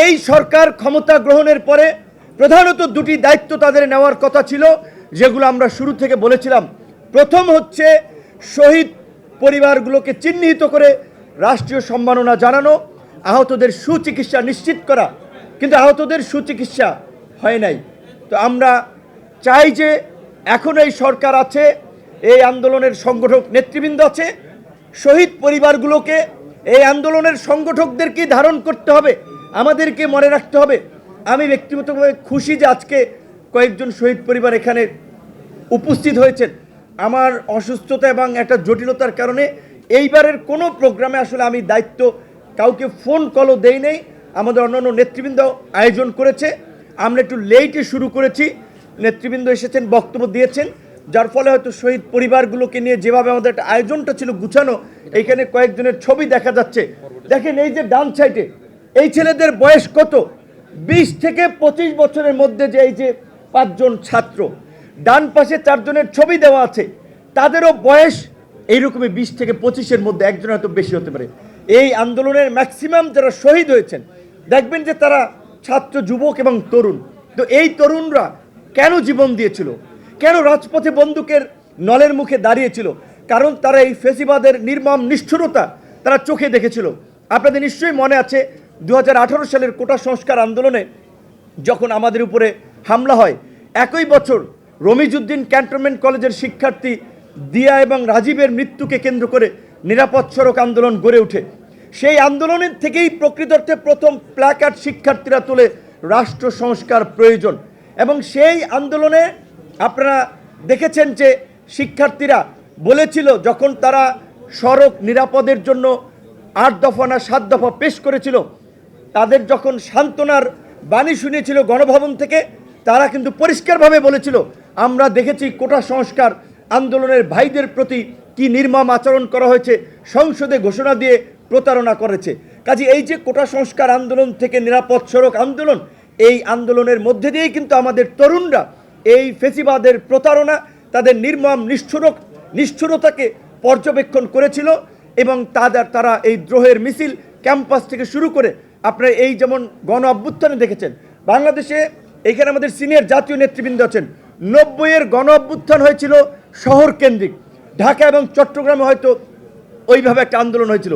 এই সরকার ক্ষমতা গ্রহণের পরে প্রধানত দুটি দায়িত্ব তাদের নেওয়ার কথা ছিল, যেগুলো আমরা শুরু থেকে বলেছিলাম। প্রথম হচ্ছে শহীদ পরিবারগুলোকে চিহ্নিত করে রাষ্ট্রীয় সম্মাননা জানানো, আহতদের সুচিকিৎসা নিশ্চিত করা। কিন্তু আহতদের সুচিকিৎসা হয় নাই। তো আমরা চাই যে এখন এই সরকার আছে, এই আন্দোলনের সংগঠক নেতৃবৃন্দ আছে, শহীদ পরিবারগুলোকে এই আন্দোলনের সংগঠকদেরকে ধারণ করতে হবে? আমাদেরকে মনে রাখতে হবে। আমি ব্যক্তিগতভাবে খুশি যে আজকে কয়েকজন শহীদ পরিবার এখানে উপস্থিত হয়েছেন। আমার অসুস্থতা এবং একটা জটিলতার কারণে এইবারের কোনো প্রোগ্রামে আসলে আমি দায়িত্ব কাউকে ফোন কলও দেই নেই। আমাদের অন্যান্য নেতৃবৃন্দ আয়োজন করেছে। আমরা একটু লেটে শুরু করেছি। নেতৃবৃন্দ এসেছেন, বক্তব্য দিয়েছেন। যার ফলে হয়তো শহীদ পরিবারগুলোকে নিয়ে যেভাবে আমাদের একটা আয়োজনটা ছিল গুছানো, এইখানে কয়েকজনের ছবি দেখা যাচ্ছে। দেখেন এই যে ডান সাইডে এই ছেলেদের বয়স কত? বিশ থেকে পঁচিশ বছরের মধ্যে যে এই যে পাঁচজন ছাত্র, ডান পাশে চারজনের ছবি দেওয়া আছে, তাদেরও বয়স এইরকমই বিশ থেকে পঁচিশের মধ্যে, একজন হয়তো বেশি হতে পারে। এই আন্দোলনের ম্যাক্সিমাম যারা শহীদ হয়েছেন, দেখবেন যে তারা ছাত্র, যুবক এবং তরুণ। তো এই তরুণরা কেন জীবন দিয়েছিল? কেন রাজপথে বন্দুকের নলের মুখে দাঁড়িয়েছিল? কারণ তারা এই ফেসিবাদের নির্মম নিষ্ঠুরতা তারা চোখে দেখেছিল। আপনাদের নিশ্চয়ই মনে আছে দু হাজার আঠারো সালের কোটা সংস্কার আন্দোলনে যখন আমাদের উপরে হামলা হয়, একই বছর রমিজুদ্দিন ক্যান্টনমেন্ট কলেজের শিক্ষার্থী দিয়া এবং রাজীবের মৃত্যুকে কেন্দ্র করে নিরাপদ সড়ক আন্দোলন গড়ে ওঠে। সেই আন্দোলনের থেকেই প্রকৃত অর্থে প্রথম প্ল্যাকার্ড শিক্ষার্থীরা তোলে রাষ্ট্র সংস্কার প্রয়োজন। এবং সেই আন্দোলনে আপনারা দেখেছেন যে শিক্ষার্থীরা বলেছিল, যখন তারা সড়ক নিরাপদের জন্য আট দফা না সাত দফা পেশ করেছিল তাদের যখন সান্ত্বনার বাণী শুনিয়েছিল গণভবন থেকে, তারা কিন্তু পরিষ্কারভাবে বলেছিল, আমরা দেখেছি কোটা সংস্কার আন্দোলনের ভাইদের প্রতি কি নির্মম আচরণ করা হয়েছে, সংসদে ঘোষণা দিয়ে প্রতারণা করেছে। কাজে এই যে কোটা সংস্কার আন্দোলন থেকে নিরাপদ সড়ক আন্দোলন, এই আন্দোলনের মধ্যে দিয়েই কিন্তু আমাদের তরুণরা এই ফেসিবাদের প্রতারণা, তাদের নির্মম নিষ্ঠুরক, নিষ্ঠুরতাকে পর্যবেক্ষণ করেছিল এবং তাদের, তারা এই দ্রোহের মিছিল ক্যাম্পাস থেকে শুরু করে আপনারা এই যেমন গণ অভ্যুত্থানে দেখেছেন, বাংলাদেশে এখানে আমাদের সিনিয়র জাতীয় নেতৃবৃন্দ আছেন। নব্বইয়ের গণ অভ্যুত্থান হয়েছিল শহর কেন্দ্রিক। ঢাকা এবং চট্টগ্রামে হয়তো ওইভাবে একটা আন্দোলন হয়েছিল।